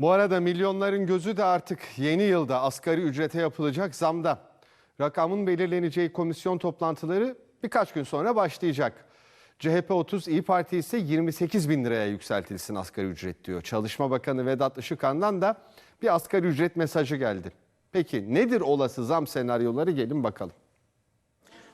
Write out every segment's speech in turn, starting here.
Bu arada milyonların gözü de artık yeni yılda asgari ücrete yapılacak zamda. Rakamın belirleneceği komisyon toplantıları birkaç gün sonra başlayacak. CHP 30, İyi Parti ise 28 bin liraya yükseltilsin asgari ücret diyor. Çalışma Bakanı Vedat Işıkhan'dan da bir asgari ücret mesajı geldi. Peki nedir olası zam senaryoları gelin bakalım.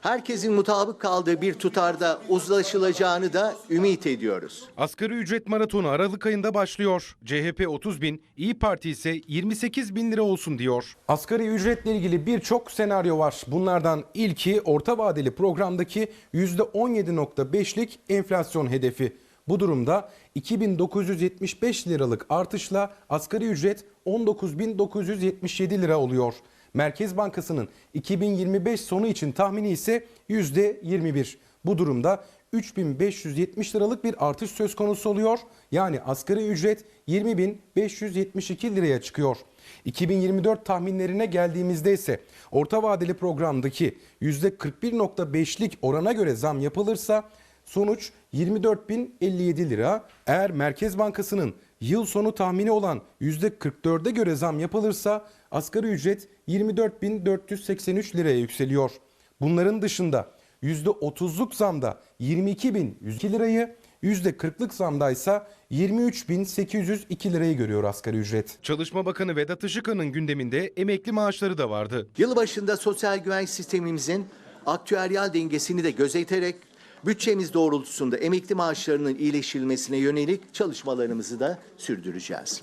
Herkesin mutabık kaldığı bir tutarda uzlaşılacağını da ümit ediyoruz. Asgari ücret maratonu Aralık ayında başlıyor. CHP 30 bin, İyi Parti ise 28 bin lira olsun diyor. Asgari ücretle ilgili birçok senaryo var. Bunlardan ilki orta vadeli programdaki %17.5'lik enflasyon hedefi. Bu durumda 2975 liralık artışla asgari ücret 19977 lira oluyor. Merkez Bankası'nın 2025 sonu için tahmini ise %21. Bu durumda 3570 liralık bir artış söz konusu oluyor. Yani asgari ücret 20572 liraya çıkıyor. 2024 tahminlerine geldiğimizde ise orta vadeli programdaki %41.5'lik orana göre zam yapılırsa sonuç 24.057 lira. Eğer Merkez Bankası'nın yıl sonu tahmini olan %44'e göre zam yapılırsa asgari ücret 24.483 liraya yükseliyor. Bunların dışında %30'luk zamda 22.102 lirayı, %40'lık zamda ise 23.802 lirayı görüyor asgari ücret. Çalışma Bakanı Vedat Işıkhan'ın gündeminde emekli maaşları da vardı. Yılbaşında sosyal güvenlik sistemimizin aktüeryal dengesini de gözeterek bütçemiz doğrultusunda emekli maaşlarının iyileştirilmesine yönelik çalışmalarımızı da sürdüreceğiz.